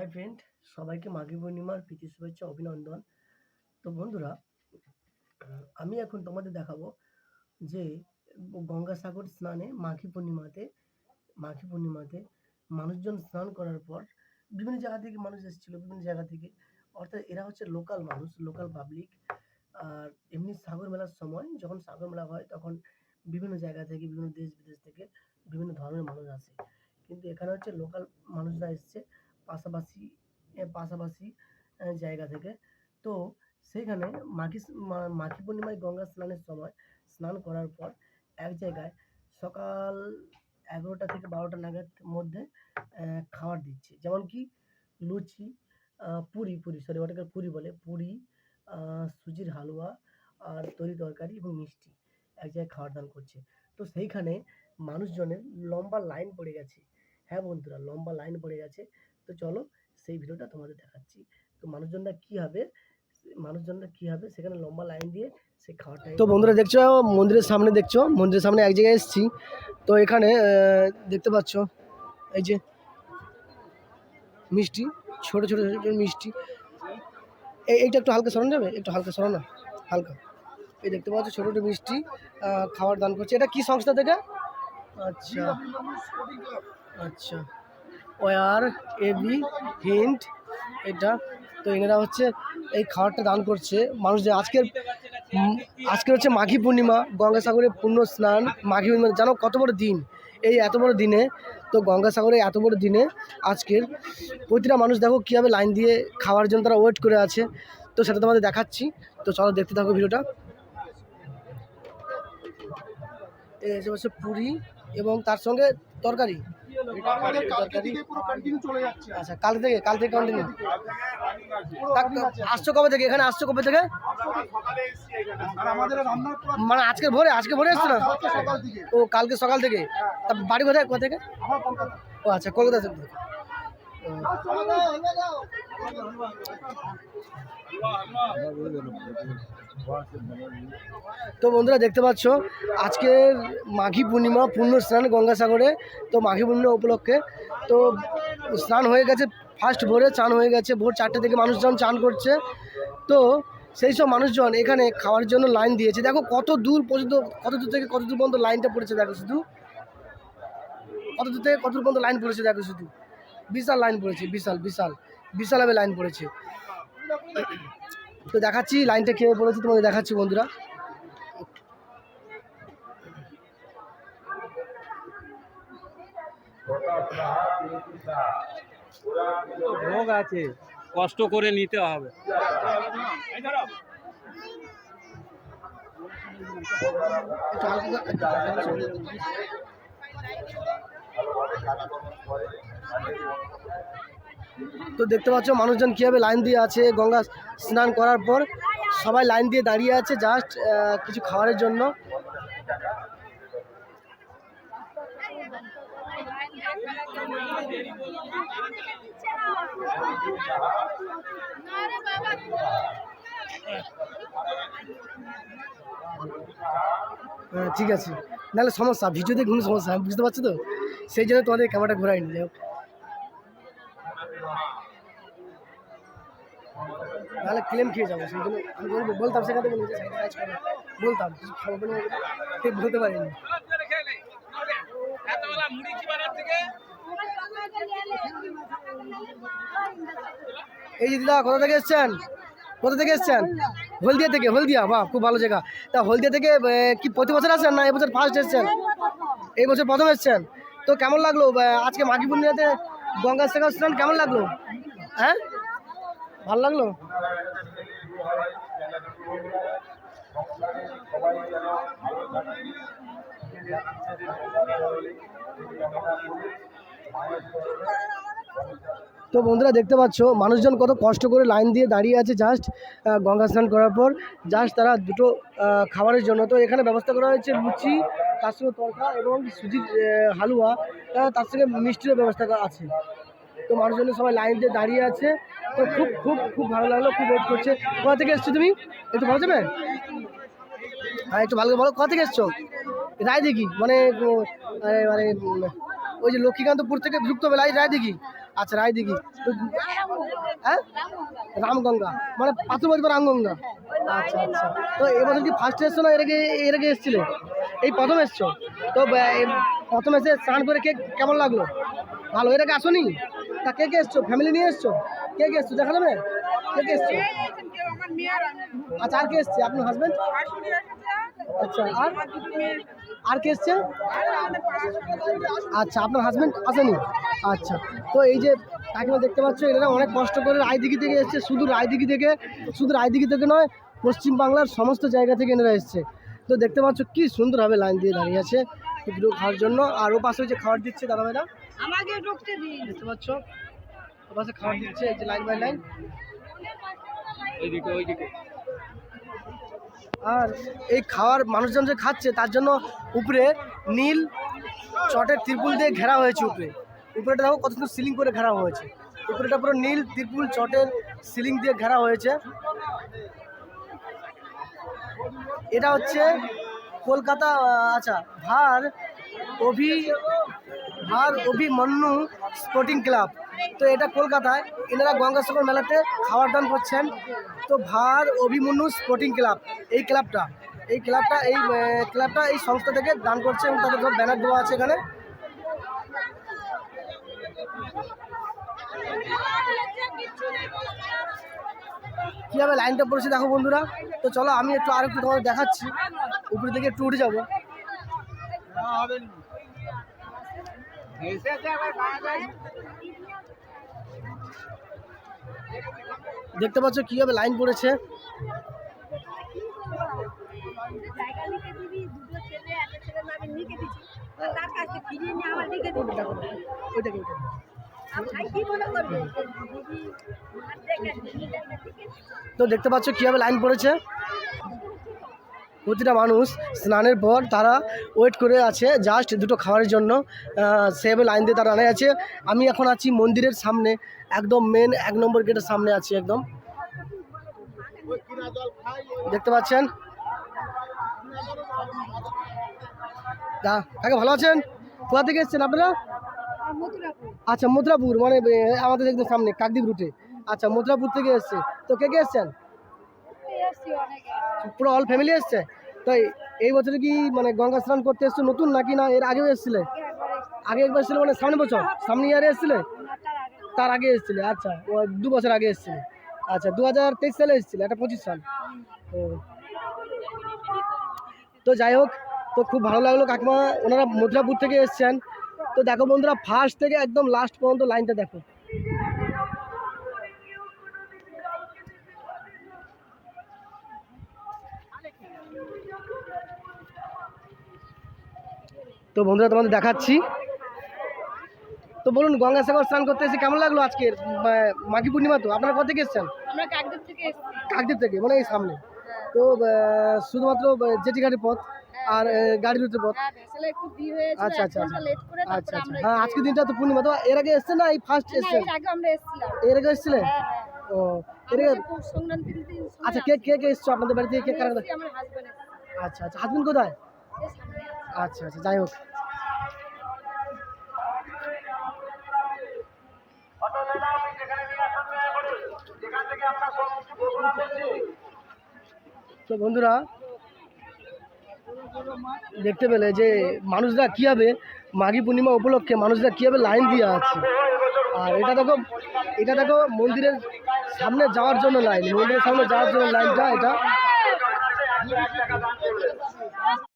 Hi friend, সবাইকে মাঘী পূর্ণিমার প্রীতি শুভেচ্ছা, অভিনন্দন। তো বন্ধুরা, আমি এখন তোমাদের দেখাবো যে গঙ্গাসাগর স্নানে মাঘী পূর্ণিমাতে মাঘী পূর্ণিমাতে মানুষজন স্নান করার পর বিভিন্ন জায়গা থেকে মানুষ এসেছিল, বিভিন্ন জায়গা থেকে। অর্থাৎ এরা হচ্ছে লোকাল মানুষ লোকাল পাবলিক আর এমনি সাগর মেলার সময় যখন সাগর মেলা হয়, তখন বিভিন্ন জায়গা থেকে, বিভিন্ন দেশ বিদেশ থেকে বিভিন্ন ধরনের মানুষ আসে। কিন্তু এখানে হচ্ছে লোকাল মানুষরা এসছে। পাশাপাশি পাশাপাশি জায়গা থেকে। তো সেইখানে মাঘী স- মা- মাঘী পূর্ণিমায় গঙ্গা স্নানের সময় স্নান করার পর এক জায়গায় সকাল এগারোটা থেকে বারোটা নাগাদ মধ্যে খাবার দিচ্ছে। যেমন কি লুচি পুরি পুরি, সরি, ওটাকে পুরি বলে। পুরি সুজির হালুয়া আর তরি তরকারি এবং মিষ্টি এক জায়গায় খাবার দান করছে। তো সেইখানে মানুষজনের লম্বা লাইন পড়ে গেছে। হ্যাঁ বন্ধুরা, লম্বা লাইন পড়ে গেছে। তো চলো সেই ভিডিওটা তোমাদের দেখাচ্ছি। তো মানুষজনরা কী হবে মানুষজনরা কী হবে সেখানে লম্বা লাইন দিয়ে সেই খাওয়াটা তো বন্ধুরা দেখছ, মন্দিরের সামনে দেখছ, মন্দিরের সামনে এক জায়গায় এসেছি। তো এখানে দেখতে পাচ্ছ, এই যে মিষ্টি, ছোট ছোট ছোট ছোট মিষ্টি। এই এইটা একটু হালকা সরানো যাবে? একটু হালকা সরানো, হালকা। এই দেখতে পাচ্ছ, ছোট ছোট মিষ্টি খাবার দান করছে। এটা কি সংস্থা থেকে? আচ্ছা। আচ্ছা। ওয়ার এবি হিন্ট এটা। তো এনারা হচ্ছে এই খাবারটা দান করছে। মানুষদের আজকের উম, আজকে হচ্ছে মাঘী পূর্ণিমা গঙ্গাসাগরে পূর্ণ স্নান মাঘী পূর্ণিমা। জানো কত বড় দিন? এই এত বড় দিনে তো গঙ্গাসাগরে এত বড় দিনে আজকের প্রতিটা মানুষ দেখো কীভাবে লাইন দিয়ে খাওয়ার জন্য তারা ওয়েট করে আছে। তো সেটা তোমাদের দেখাচ্ছি। তো চলো দেখতে থাকো ভিডিওটা। এই বসে পুরি এবং তার সঙ্গে তরকারি। আমাদের কালকে তরকারি থেকে পুরো কন্টিনিউ চলে যাচ্ছে। আচ্ছা কাল থেকে কাল থেকে কন্টিনিউ। আসছো কবে থেকে? এখানে আসছো কবে থেকে? আর আমাদের রান্নার পুরো মানে আজকে ভোরে আজকে ভোরে এসছো না? সকাল থেকে। ও কালকে সকাল থেকে? তা বাড়ি কোথায় কোথা থেকে? ও আচ্ছা কলকাতা থেকে। তো বন্ধুরা দেখতে পাচ্ছ, আজকের মাঘী পূর্ণিমা, পূর্ণ স্নান গঙ্গাসাগরে, তো মাঘী পূর্ণিমা উপলক্ষে। তো স্নান হয়ে গেছে ফার্স্ট ভোরে চান হয়ে গেছে, ভোর চারটে থেকে মানুষজন চান করছে। তো সেই সব মানুষজন এখানে খাওয়ার জন্য লাইন দিয়েছে। দেখো কত দূর পর্যন্ত, কত দূর থেকে কত দূর পর্যন্ত লাইনটা পড়েছে, দেখো শুধু। কত দূর থেকে কত দূর পর্যন্ত লাইন পড়েছে, দেখো শুধু। বিশাল লাইন পড়েছে বিশাল বিশাল বিশালভাবে লাইন পড়েছে। তো দেখাচ্ছি লাইনটা খেয়ে পড়েছে তোমাদের দেখাচ্ছি বন্ধুরা। ভোগ আছে কষ্ট করে নিতে হবে। একটু হালকা- তো দেখতে পাচ্ছ মানুষজন কীভাবে লাইন দিয়ে আছে গঙ্গা স্নান করার পর সবাই লাইন দিয়ে দাঁড়িয়ে আছে জাস্ট কিছু খাবারের জন্য। হ্যাঁ, ঠিক আছে। নাহলে সমস্যা ভিডিওতে কোনো সমস্যা বুঝতে পারছ তো? সেই জন্য তোমাদের ক্যামেরাটা ঘোরাইনি যাই নাহলে ক্লেম খেয়ে যাব, সেই জন্য আমি বলব, বলতাম, সেখানে বলব যে বলতাম কিছু খাব না ঠিক বলতে পারিনি। এই যে দিদা, কোথা থেকে এসছেন? কোথা থেকে এসছেন? হলদিয়া থেকে, হলদিয়া, বাহ, খুব ভালো জায়গা। তা হলদিয়া থেকে কি প্রতি বছর আসেন না এবছর ফার্স্ট এসছেন? এই বছর প্রথম এসছেন? তো কেমন লাগল আজকে মাঘী পূর্ণিমাতে গঙ্গা সাগর স্নান কেমন লাগল? হ্যাঁ? ভালো লাগল? তো বন্ধুরা দেখতে পাচ্ছ, মানুষজন কত কষ্ট করে লাইন দিয়ে দাঁড়িয়ে আছে জাস্ট গঙ্গা স্নান করার পর। জাস্ট তারা দুটো খাবারের জন্য। তো এখানে ব্যবস্থা করা হয়েছে লুচি তার সঙ্গে তরকা এবং সুজির হালুয়া তার সঙ্গে মিষ্টিরও ব্যবস্থা আছে। তো মানুষজন সবাই লাইন দিয়ে দাঁড়িয়ে আছে। তো খুব খুব খুব ভালো লাগল, খুব ওয়েট করছে। কোথা থেকে এসছো তুমি? একটু ভালো যাবে? হ্যাঁ একটু ভালো বলো, কোথা থেকে এসছো? রায় দেখি মানে মানে ওই যে লক্ষ্মীকান্তপুর থেকে যুক্ত হবে রায় দেখি আচ্ছা রায়দিঘি। তো হ্যাঁ? রামগঙ্গা মানে পাথরবাড়ি বা রামগঙ্গা। আচ্ছা আচ্ছা। তো এবছর কি ফার্স্ট এসছো না এর আগে এর আগে এসছিলে? এই প্রথম এসছো? তো প্রথম এসে স্নান করে কে কেমন লাগল? ভালো? এর আগে আসোনি? তা কে কে এসছো? ফ্যামিলি নিয়ে এসছো? কে কে এসছো? দেখা যাবে? কে কে এসছো? আচ্ছা আর কে এসছে? আপনার হাজবেন্ড আচ্ছা আর? আর কে এসছে? আচ্ছা আপনার হাজবেন্ড আসেনি? আচ্ছা তো এই যে কাকিমা দেখতে পাচ্ছ, এনারা অনেক কষ্ট করে রায়দিঘি থেকে এসছে। শুধু রায়দিঘি থেকে, শুধু রায়দিঘি থেকে নয়, পশ্চিম বাংলার সমস্ত জায়গা থেকে এনারা এসছে। তো দেখতে পাচ্ছ কি সুন্দরভাবে লাইন দিয়ে দাঁড়িয়ে আছে এগুলো খাওয়ার জন্য। আর ও পাশে যে খাবার দিচ্ছে দাদা ভাইরা। আমাকে ঢুকতে দিন। দেখতে পাচ্ছ? ও পাশে খাবার দিচ্ছে এই যে লাইন বাই লাইন। আর এই খাওয়ার মানুষজন যে খাচ্ছে তার জন্য উপরে নীল চটের ত্রিপুল দিয়ে ঘেরা হয়েছে উপরে। উপরেটা দেখো কত সুন্দর সিলিং করে ঘেরা হয়েছে। উপরেটা পুরো নীল ত্রিপুল চটের সিলিং দিয়ে ঘেরা হয়েছে। এটা হচ্ছে কলকাতা আচ্ছা ভার অভি, ভার অভিমন্যু স্পোর্টিং ক্লাব তো এটা কলকাতায়, এনারা গঙ্গাসাগর মেলাতে খাবার দান করছেন। তো ভার অভিমন্যু স্পোর্টিং ক্লাব এই ক্লাবটা এই ক্লাবটা এই ক্লাবটা এই সংস্থা থেকে দান করছে এবং তাদের সব ব্যানার দেওয়া আছে এখানে। কীভাবে লাইনটা পড়েছে দেখো বন্ধুরা। তো চলো আমি একটু আর একটু তোমাদের দেখাচ্ছি। উপরে থেকে একটু উঠে যাব। দেখতে পাচ্ছ কীভাবে লাইন পড়েছে? ওইটাকে কি মনে করবে? তো দেখতে পাচ্ছ কীভাবে লাইন পড়েছে। প্রতিটা মানুষ স্নানের পর তারা ওয়েট করে আছে জাস্ট দুটো খাবারের জন্য। সেভাবে লাইন দিয়ে তারা দাঁড়িয়ে আছে। আমি এখন আছি মন্দিরের সামনে একদম মেন এক নম্বর গেটের সামনে আছি একদম। দেখতে পাচ্ছেন? দা কাকে ভালো আছেন? কোথা থেকে এসেছেন আপনারা? আচ্ছা মথুরাপুর মানে আমাদের একদম সামনে কাকদ্বীপ রুটে আচ্ছা মথুরাপুর থেকে এসছে। তো কে কে এসছেন? পুরো অল ফ্যামিলি এসছে? তো এই- বছরে কি মানে গঙ্গা স্নান করতে এসছো নতুন নাকি না? এর আগেও এসেছিলে? আগে একবার এসেছিলে মানে সামনে বছর? সামনে ইয়ারে এসেছিলে? তার আগে এসেছিলে আচ্ছা ও দু বছর আগে এসেছিলে। আচ্ছা দু হাজার তেইশ সালে এসেছিলে, একটা পঁচিশ সাল। তো যাই হোক, তো খুব ভালো লাগল কাকিমা, ওনারা মথুরাপুর থেকে এসছেন। তো দেখো বন্ধুরা ফার্স্ট থেকে একদম লাস্ট পর্যন্ত লাইনটা দেখো। তো বন্ধুরা তোমাদের দেখাচ্ছি। তো বলুন গঙ্গাসাগর স্নান করতে এসে কেমন লাগল আজকে মাঘী পূর্ণিমা তো? আপনারা কোথা থেকে এসছেন? কাকদ্বীপ থেকে এসছি। মানে এই সামনে। তো শুধুমাত্র জেটি ঘাটের পথ আর আহ, গাড়ি রুটের পথ? হ্যাঁ আচ্ছা, আচ্ছা, করে আচ্ছা আচ্ছা। হ্যাঁ আজকের দিনটা তো পূর্ণিমা। তো এর আগে এসছেন না? এই ফার্স্ট না, এসছেন? এর আগে এসেছিলেন? হ্যাঁ হ্যাঁ। ও এর আগে আচ্ছা কে কে কে এসছো? আপনাদের বাড়ি থেকে কে কারা এসেছি, আচ্ছা আচ্ছা। হাজবেন্ড কোথায়। আচ্ছা আচ্ছা। যাই হোক। তো বন্ধুরা, দেখতে পেলে যে মানুষরা কীভাবে মাঘী পূর্ণিমা উপলক্ষে মানুষরা কীভাবে লাইন দিয়ে আছে। আর এটা দেখো এটা দেখো মন্দিরের সামনে যাওয়ার জন্য লাইন, মন্দিরের সামনে যাওয়ার জন্য লাইনটা এটা।